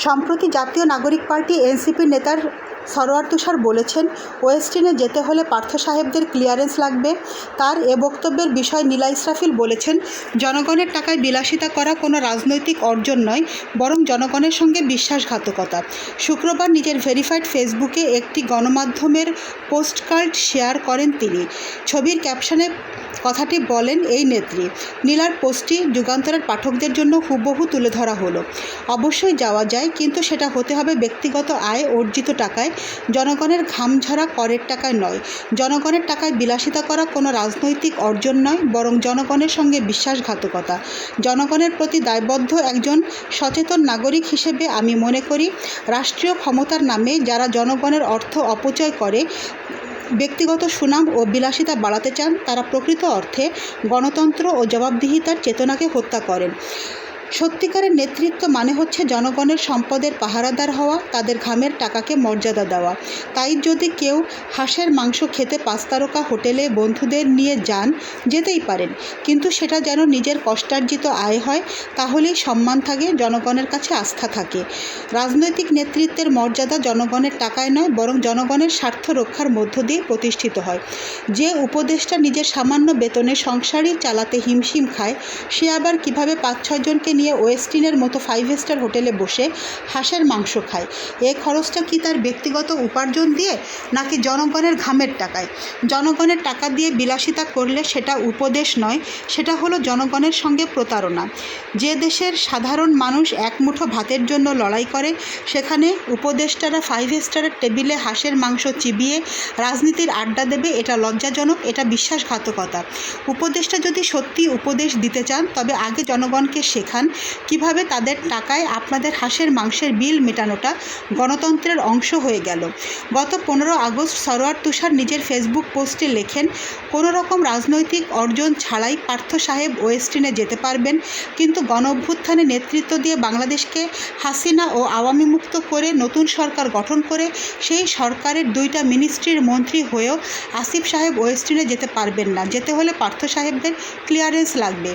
সম্প্রতি জাতীয় নাগরিক পার্টি এনসিপির নেতার সরোয়ার তুষার বলেছেন ওয়েস্টিনে যেতে হলে পার্থ সাহেবদের ক্লিয়ারেন্স লাগবে। তার এ বক্তব্যের বিষয়ে নীলা ইসরাফিল বলেছেন, জনগণের টাকায় বিলাসিতা করা কোনো রাজনৈতিক অর্জন নয়, বরং জনগণের সঙ্গে বিশ্বাসঘাতকতা। শুক্রবার নিজের ভেরিফাইড ফেসবুকে একটি গণমাধ্যমের পোস্টকার্ড শেয়ার করেন তিনি। ছবির ক্যাপশনে কথাটি বলেন এই নেত্রী, নীলার পোস্টটি যুগান্তরের পাঠকদের জন্য হুবহু তুলে ধরা হলো। অবশ্যই যাওয়া যায়, কিন্তু সেটা হতে হবে ব্যক্তিগত আয়, অর্জিত টাকায়। জনগণের ঘাম ঝরা করের টাকায় নয়। জনগণের টাকায় বিলাসিতা করা কোনো রাজনৈতিক অর্জন নয়, বরং জনগণের সঙ্গে বিশ্বাসঘাতকতা। জনগণের প্রতি দায়বদ্ধ একজন সচেতন নাগরিক হিসেবে আমি মনে করি, রাষ্ট্রীয় ক্ষমতার নামে যারা জনগণের অর্থ অপচয় করে, ব্যক্তিগত সুনাম ও বিলাসিতা বাড়াতে চান, তারা প্রকৃত অর্থে গণতন্ত্র ও জবাবদিহিতার চেতনাকে হত্যা করেন। সত্যিকারের নেতৃত্ব মানে হচ্ছে জনগণের সম্পদের পাহারাদার হওয়া, তাদের ঘামের টাকাকে মর্যাদা দেওয়া। তাই যদি কেউ হাঁসের মাংস খেতে পাঁচ তারকা হোটেলে বন্ধুদের নিয়ে যান, যেতেই পারেন। কিন্তু সেটা যেন নিজের কষ্টার্জিত আয় হয়, তাহলেই সম্মান থাকে, জনগণের কাছে আস্থা থাকে। রাজনৈতিক নেতৃত্বের মর্যাদা জনগণের টাকায় নয়, বরং জনগণের স্বার্থ রক্ষার মধ্য দিয়ে প্রতিষ্ঠিত হয়। যে উপদেষ্টা নিজের সামান্য বেতনে সংসারই চালাতে হিমশিম খায়, সে আবার কীভাবে পাঁচ ছয়জনকে নিয়ে ওয়েস্টিনের মতো ফাইভ স্টার হোটেলে বসে হাঁসের মাংস খায়। এ খরচটা কি তার ব্যক্তিগত উপার্জন দিয়ে, নাকি জনগণের ঘামের টাকায়? জনগণের টাকা দিয়ে বিলাসিতা করলে সেটা উপদেশ নয়, সেটা হলো জনগণের সঙ্গে প্রতারণা। যে দেশের সাধারণ মানুষ এক মুঠো ভাতের জন্য লড়াই করে, সেখানে উপদেষ্টারা ফাইভ স্টারের টেবিলে হাঁসের মাংস চিবিয়ে রাজনীতির আড্ডা দেবে, এটা লজ্জাজনক, এটা বিশ্বাসঘাতকতা। উপদেষ্টা যদি সত্যি উপদেশ দিতে চান, তবে আগে জনগণকে শেখান কীভাবে তাদের টাকায় আপনাদের হাঁসের, মাংসের বিল মেটানোটা গণতন্ত্রের অংশ হয়ে গেল। গত পনেরো আগস্ট সরোয়ার তুষার নিজের ফেসবুক পোস্টে লেখেন, কোনো রকম রাজনৈতিক অর্জন ছাড়াই পার্থ সাহেব ওয়েস্টিনে যেতে পারবেন, কিন্তু গণ অভ্যুত্থানে নেতৃত্ব দিয়ে বাংলাদেশকে হাসিনা ও আওয়ামী মুক্ত করে নতুন সরকার গঠন করে, সেই সরকারের দুইটা মিনিস্ট্রির মন্ত্রী হয়েও আসিফ সাহেব ওয়েস্টিনে যেতে পারবেন না। যেতে হলে পার্থ সাহেবদের ক্লিয়ারেন্স লাগবে।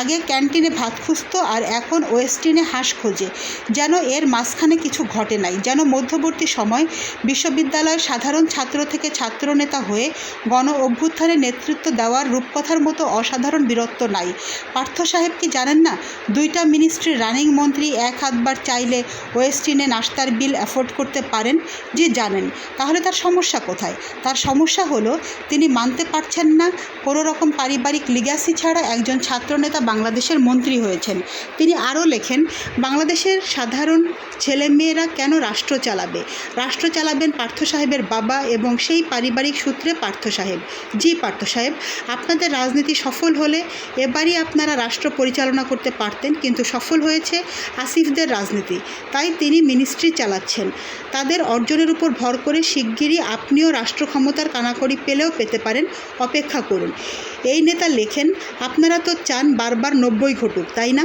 আগে ক্যান্টিনে ভাত খুঁজতো আর এখন ওয়েস্টিনে হাঁস খোঁজে, যেন এর মাঝখানে কিছু ঘটে নাই, যেন মধ্যবর্তী সময় বিশ্ববিদ্যালয়ের সাধারণ ছাত্র থেকে ছাত্রনেতা হয়ে গণ অভ্যুত্থানে নেতৃত্ব দেওয়ার রূপকথার মতো অসাধারণ বীরত্ব নাই। পার্থ সাহেব কি জানেন না, দুইটা মিনিস্ট্রির রানিং মন্ত্রী এক হাতবার চাইলে ওয়েস্টিনে নাস্তার বিল অ্যাফোর্ড করতে পারেন? যে জানেন। তাহলে তার সমস্যা কোথায়? তার সমস্যা হলো, তিনি মানতে পারছেন না, কোনো রকম পারিবারিক লিগ্যাসি ছাড়া একজন ছাত্রনেতা বাংলাদেশের মন্ত্রী হয়েছেন। তিনি আরও লেখেন, বাংলাদেশের সাধারণ ছেলেমেয়েরা কেন রাষ্ট্র চালাবে? রাষ্ট্র চালাবেন পার্থ সাহেবের বাবা এবং সেই পারিবারিক সূত্রে পার্থ সাহেব। জি, পার্থ সাহেব, আপনাদের রাজনীতি সফল হলে এবারই আপনারা রাষ্ট্র পরিচালনা করতে পারতেন, কিন্তু সফল হয়েছে আসিফদের রাজনীতি। তাই তিনি মিনিস্ট্রি চালাচ্ছেন। তাদের অর্জনের উপর ভর করে শিগগিরই আপনিও রাষ্ট্র ক্ষমতার কানাকড়ি পেলেও পেতে পারেন। অপেক্ষা করুন। এই নেতা লেখেন, আপনারা তো চান বারবার নব্বই ঘটুক, তাই না?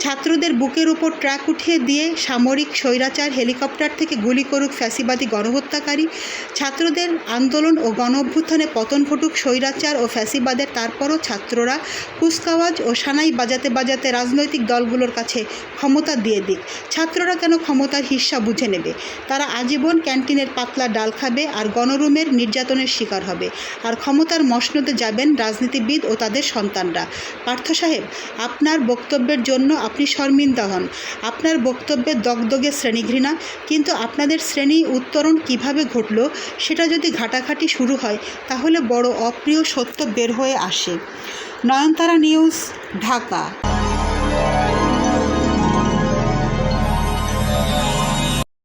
ছাত্রদের বুকের উপর ট্রাক উঠিয়ে দিয়ে সামরিক স্বৈরাচার হেলিকপ্টার থেকে গুলি করুক ফ্যাসিবাদী গণহত্যাকারী। ছাত্রদের আন্দোলন ও গণ অভ্যুত্থানে পতন ঘটুক স্বৈরাচার ও ফ্যাসিবাদের। তারপরও ছাত্ররা কুচকাওয়াজ ও সানাই বাজাতে বাজাতে রাজনৈতিক দলগুলোর কাছে ক্ষমতা দিয়ে দিক। ছাত্ররা কেন ক্ষমতার হিস্সা বুঝে নেবে? তারা আজীবন ক্যান্টিনের পাতলা ডাল খাবে আর গণরুমের নির্যাতনের শিকার হবে। আর ক্ষমতার মসনদে যাবেন রাজনীতিবিদ ও তাদের সন্তানরা। পার্থ সাহেব, আপনার বক্তব্যের জন্য আপনি শর্মিন্দা হন। আপনার বক্তব্যে দগদগে শ্রেণীঘৃণা, কিন্তু আপনাদের শ্রেণি উত্তরণ কীভাবে ঘটল সেটা যদি ঘাটাঘাটি শুরু হয়, তাহলে বড় অপ্রিয় সত্য বের হয়ে আসে। নয়নতারা নিউজ, ঢাকা।